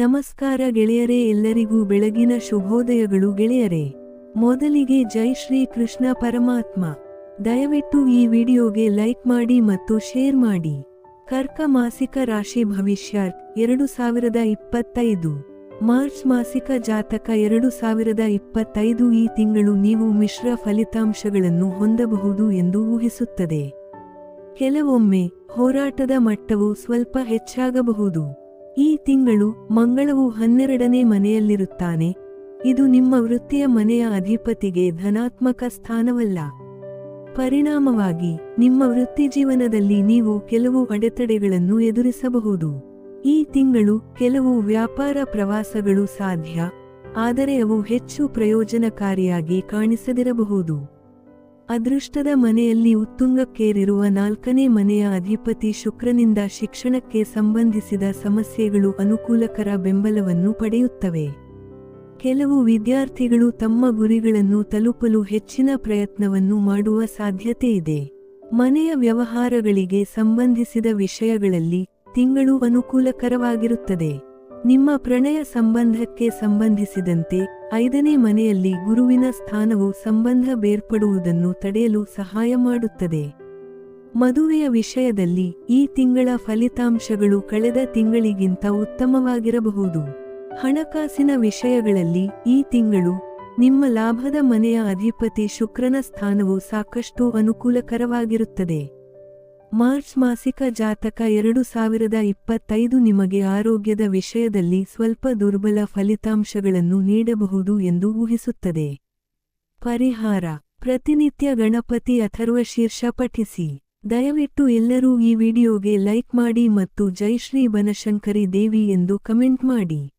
ನಮಸ್ಕಾರ ಗೆಳೆಯರೇ ಎಲ್ಲರಿಗೂ ಬೆಳಗಿನ ಶುಭೋದಯಗಳು ಗೆಳೆಯರೇ. ಮೊದಲಿಗೆ ಜೈ ಶ್ರೀ ಕೃಷ್ಣ ಪರಮಾತ್ಮ. ದಯವಿಟ್ಟು ಈ ವಿಡಿಯೋಗೆ ಲೈಕ್ ಮಾಡಿ ಮತ್ತು ಶೇರ್ ಮಾಡಿ. ಕರ್ಕ ಮಾಸಿಕ ರಾಶಿ ಭವಿಷ್ಯ ಎರಡು ಸಾವಿರದ ಇಪ್ಪತ್ತೈದು. ಮಾರ್ಚ್ ಮಾಸಿಕ ಜಾತಕ ಎರಡು ಸಾವಿರದ ಇಪ್ಪತ್ತೈದು ಈ ತಿಂಗಳು ನೀವು ಮಿಶ್ರ ಫಲಿತಾಂಶಗಳನ್ನು ಹೊಂದಬಹುದು ಎಂದು ಊಹಿಸುತ್ತದೆ. ಕೆಲವೊಮ್ಮೆ ಹೋರಾಟದ ಮಟ್ಟವು ಸ್ವಲ್ಪ ಹೆಚ್ಚಾಗಬಹುದು. ಈ ತಿಂಗಳು ಮಂಗಳವು ಹನ್ನೆರಡನೇ ಮನೆಯಲ್ಲಿರುತ್ತಾನೆ. ಇದು ನಿಮ್ಮ ವೃತ್ತಿಯ ಮನೆಯ ಅಧಿಪತಿಗೆ ಧನಾತ್ಮಕ ಸ್ಥಾನವಲ್ಲ. ಪರಿಣಾಮವಾಗಿ, ನಿಮ್ಮ ವೃತ್ತಿಜೀವನದಲ್ಲಿ ನೀವು ಕೆಲವು ಅಡೆತಡೆಗಳನ್ನು ಎದುರಿಸಬಹುದು. ಈ ತಿಂಗಳು ಕೆಲವು ವ್ಯಾಪಾರ ಪ್ರವಾಸಗಳು ಸಾಧ್ಯ, ಆದರೆ ಅವು ಹೆಚ್ಚು ಪ್ರಯೋಜನಕಾರಿಯಾಗಿ ಕಾಣಿಸದಿರಬಹುದು. ಅದೃಷ್ಟದ ಮನೆಯಲ್ಲಿ ಉತ್ತುಂಗಕ್ಕೇರಿರುವ ನಾಲ್ಕನೇ ಮನೆಯ ಅಧಿಪತಿ ಶುಕ್ರನಿಂದ ಶಿಕ್ಷಣಕ್ಕೆ ಸಂಬಂಧಿಸಿದ ಸಮಸ್ಯೆಗಳು ಅನುಕೂಲಕರ ಬೆಂಬಲವನ್ನು ಪಡೆಯುತ್ತವೆ. ಕೆಲವು ವಿದ್ಯಾರ್ಥಿಗಳು ತಮ್ಮ ಗುರಿಗಳನ್ನು ತಲುಪಲು ಹೆಚ್ಚಿನ ಪ್ರಯತ್ನವನ್ನು ಮಾಡುವ ಸಾಧ್ಯತೆಯಿದೆ ಮನೆಯ ವ್ಯವಹಾರಗಳಿಗೆ ಸಂಬಂಧಿಸಿದ ವಿಷಯಗಳಲ್ಲಿ ತಿಂಗಳು ಅನುಕೂಲಕರವಾಗಿರುತ್ತದೆ. ನಿಮ್ಮ ಪ್ರಣಯ ಸಂಬಂಧಕ್ಕೆ ಸಂಬಂಧಿಸಿದಂತೆ ಐದನೇ ಮನೆಯಲ್ಲಿ ಗುರುವಿನ ಸ್ಥಾನವು ಸಂಬಂಧ ಬೇರ್ಪಡುವುದನ್ನು ತಡೆಯಲು ಸಹಾಯ ಮಾಡುತ್ತದೆ. ಮದುವೆಯ ವಿಷಯದಲ್ಲಿ ಈ ತಿಂಗಳ ಫಲಿತಾಂಶಗಳು ಕಳೆದ ತಿಂಗಳಿಗಿಂತ ಉತ್ತಮವಾಗಿರಬಹುದು. ಹಣಕಾಸಿನ ವಿಷಯಗಳಲ್ಲಿ ಈ ತಿಂಗಳು ನಿಮ್ಮ ಲಾಭದ ಮನೆಯ ಅಧಿಪತಿ ಶುಕ್ರನ ಸ್ಥಾನವು ಸಾಕಷ್ಟು ಅನುಕೂಲಕರವಾಗಿರುತ್ತದೆ. ಮಾರ್ಚ್ ಮಾಸಿಕ ಜಾತಕ ಎರಡು ಸಾವಿರದ ಇಪ್ಪತ್ತೈದು ನಿಮಗೆ ಆರೋಗ್ಯದ ವಿಷಯದಲ್ಲಿ ಸ್ವಲ್ಪ ದುರ್ಬಲ ಫಲಿತಾಂಶಗಳನ್ನು ನೀಡಬಹುದು ಎಂದು ಊಹಿಸುತ್ತದೆ. ಪರಿಹಾರ. ಪ್ರತಿನಿತ್ಯ ಗಣಪತಿ ಅಥರ್ವ ಶೀರ್ಷ ಪಠಿಸಿ. ದಯವಿಟ್ಟು ಎಲ್ಲರೂ ಈ ವಿಡಿಯೋಗೆ ಲೈಕ್ ಮಾಡಿ ಮತ್ತು ಜೈ ಶ್ರೀ ಬನಶಂಕರಿ ದೇವಿ ಎಂದು ಕಮೆಂಟ್ ಮಾಡಿ.